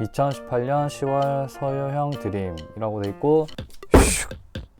2018년 10월 서효형 드림이라고 돼 있고 슉.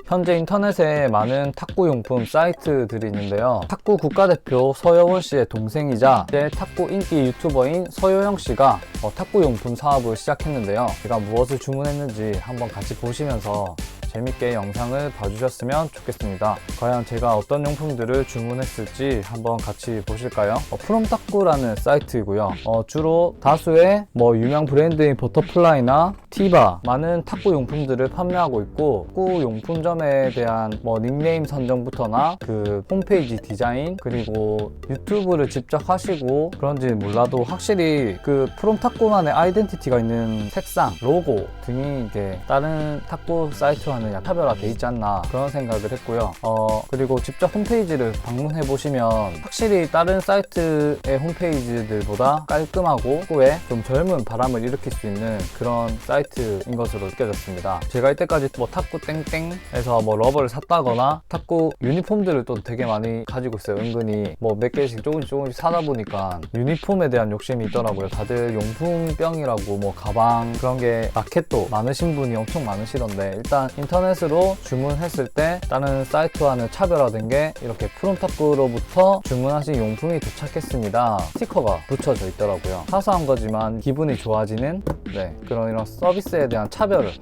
현재 인터넷에 많은 탁구 용품 사이트들이 있는데요. 탁구 국가대표 서여원 씨의 동생이자 이제 탁구 인기 유튜버인 서효영 씨가 어, 탁구 용품 사업을 시작했는데요. 제가 무엇을 주문했는지 한번 같이 보시면서 재밌게 영상을 봐주셨으면 좋겠습니다. 과연 제가 어떤 용품들을 주문했을지 한번 같이 보실까요? 어, 프롬탁구라는 사이트이고요. 어, 주로 다수의 뭐 유명 브랜드인 버터플라이나 티바 많은 탁구 용품들을 판매하고 있고 탁구 용품점에 대한 뭐 닉네임 선정부터나 그 홈페이지 디자인 그리고 유튜브를 직접 하시고 그런지 몰라도 확실히 그 프롬탁구만의 아이덴티티가 있는 색상, 로고 등이 이게 다른 탁구 사이트와 는 약간 차별화돼 있지 않나 그런 생각을 했고요. 어 그리고 직접 홈페이지를 방문해 보시면 확실히 다른 사이트의 홈페이지들보다 깔끔하고 탁구에 좀 젊은 바람을 일으킬 수 있는 그런 사이트인 것으로 느껴졌습니다. 제가 이때까지 뭐 탁구 땡땡에서 뭐 러버를 샀다거나 탁구 유니폼들을 또 되게 많이 가지고 있어요. 은근히 뭐 몇 개씩 조금씩 조금씩 사다 보니까 유니폼에 대한 욕심이 있더라고요. 다들 용품병이라고 뭐 가방 그런 게 라켓도 많으신 분이 엄청 많으시던데 일단 인터넷으로 주문했을 때 다른 사이트와는 차별화된 게 이렇게 프롬탁구로부터 주문하신 용품이 도착했습니다. 스티커가 붙여져 있더라고요. 사소한 거지만 기분이 좋아지는 네, 그런 이런 서비스에 대한 차별을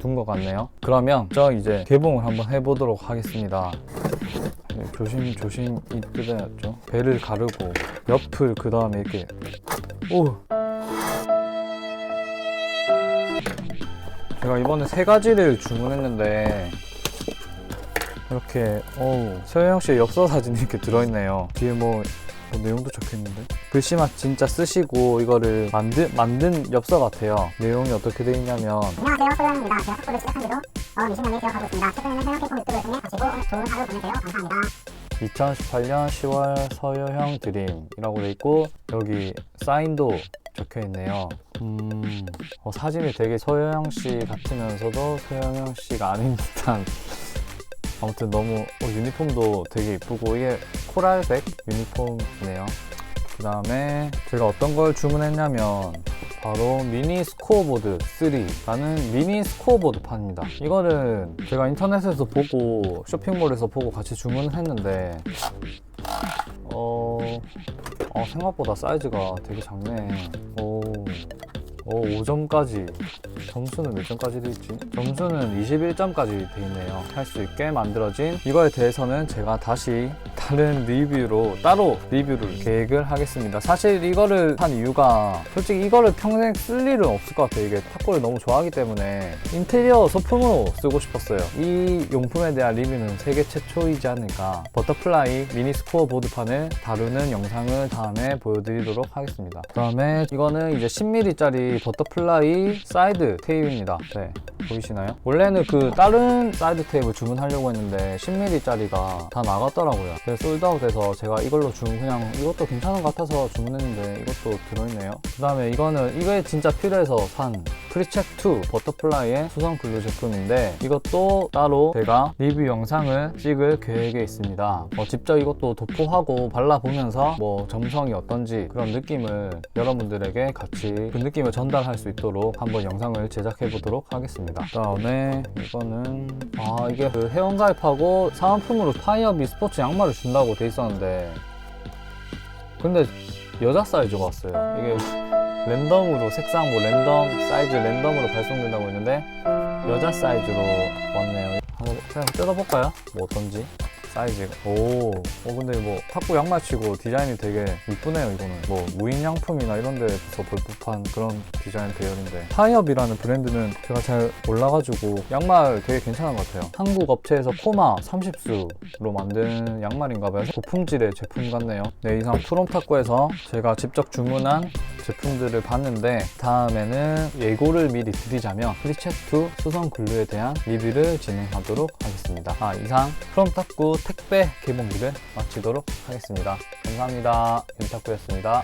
둔것 같네요. 그러면 저 이제 개봉을 한번 해보도록 하겠습니다. 네, 조심 조심 이 뜯어야죠. 배를 가르고 옆을 그 다음에 이렇게 오. 제가 이번에 세 가지를 주문했는데 이렇게 어우 서영 씨의 엽서 사진이 이렇게 들어있네요. 뒤에 뭐, 뭐 내용도 적혀있는데 글씨만 진짜 쓰시고 이거를 만든 만든 엽서 같아요. 내용이 어떻게 돼 있냐면 안녕하세요 소영입니다. 제가 탁구를 시작한 지도 어, 20년이 되어가고 있습니다. 최근에는 캠프 유튜브를 통해 가지고 좋은 하루 보내세요. 감사합니다. 2018년 10월 서효형 드림이라고 돼 있고 여기 사인도 적혀 있네요. 음, 어, 사진이 되게 서효영 씨 같으면서도 서효영 씨가 아닌 듯한 아무튼 너무 어, 유니폼도 되게 이쁘고 이게 코랄백 유니폼이네요. 그 다음에 제가 어떤 걸 주문했냐면 바로 미니 스코어보드 3라는 미니 스코어보드 판입니다. 이거를 제가 인터넷에서 보고 쇼핑몰에서 보고 같이 주문을 했는데 어, 어, 생각보다 사이즈가 되게 작네. 오, 오 5점까지. 점수는 몇 점까지 돼 있지? 점수는 21점까지 돼 있네요. 할 수 있게 만들어진 이거에 대해서는 제가 다시 다른 리뷰로 따로 리뷰를 계획을 하겠습니다. 사실 이거를 한 이유가 솔직히 이거를 평생 쓸 일은 없을 것 같아요. 이게 탁구를 너무 좋아하기 때문에 인테리어 소품으로 쓰고 싶었어요. 이 용품에 대한 리뷰는 세계 최초이지 않을까. 버터플라이 미니 스코어 보드판을 다루는 영상을 다음에 보여드리도록 하겠습니다. 그 다음에 이거는 이제 10mm짜리 버터플라이 사이드 테이프입니다. 네. 보이시나요? 원래는 그 다른 사이드 테이프 주문하려고 했는데 10mm짜리가 다 나갔더라고요. 그래서 솔드아웃해서 제가 이걸로 주문 그냥 이것도 괜찮은 것 같아서 주문했는데 이것도 들어있네요. 그 다음에 이거는 이게 진짜 필요해서 산 프리체크2 버터플라이의 수성 글루 제품인데 이것도 따로 제가 리뷰 영상을 찍을 계획에 있습니다. 어, 직접 이것도 도포하고 발라보면서 뭐 점성이 어떤지 그런 느낌을 여러분들에게 같이 그 느낌을 전달할 수 있도록 한번 영상을 제작해 보도록 하겠습니다. 그 다음에 이거는 아 이게 그 회원 가입하고 사은품으로 파이어비 스포츠 양말을 준다고 돼 있었는데 근데 여자 사이즈가 왔어요. 이게 랜덤으로 색상 뭐 랜덤 사이즈 랜덤으로 발송된다고 했는데 여자 사이즈로 왔네요. 한번 그냥 뜯어볼까요? 뭐 어떤지 사이즈가. 오, 어 근데 뭐 탁구 양말 치고 디자인이 되게 이쁘네요 이거는. 뭐 무인 양품이나 이런 데서 볼 법한 그런 디자인 계열인데. 타이업이라는 브랜드는 제가 잘 몰라가지고 양말 되게 괜찮은 것 같아요. 한국 업체에서 코마 30수로 만든 양말인가 봐요. 고품질의 제품 같네요. 네 이상 프롬탁구에서 제가 직접 주문한 제품들을 봤는데 다음에는 예고를 미리 드리자면 프리체트 수성 글루에 대한 리뷰를 진행하도록 하겠습니다. 아 이상 프롬탁구 택배 개봉기를 마치도록 하겠습니다. 감사합니다. 임탁구였습니다.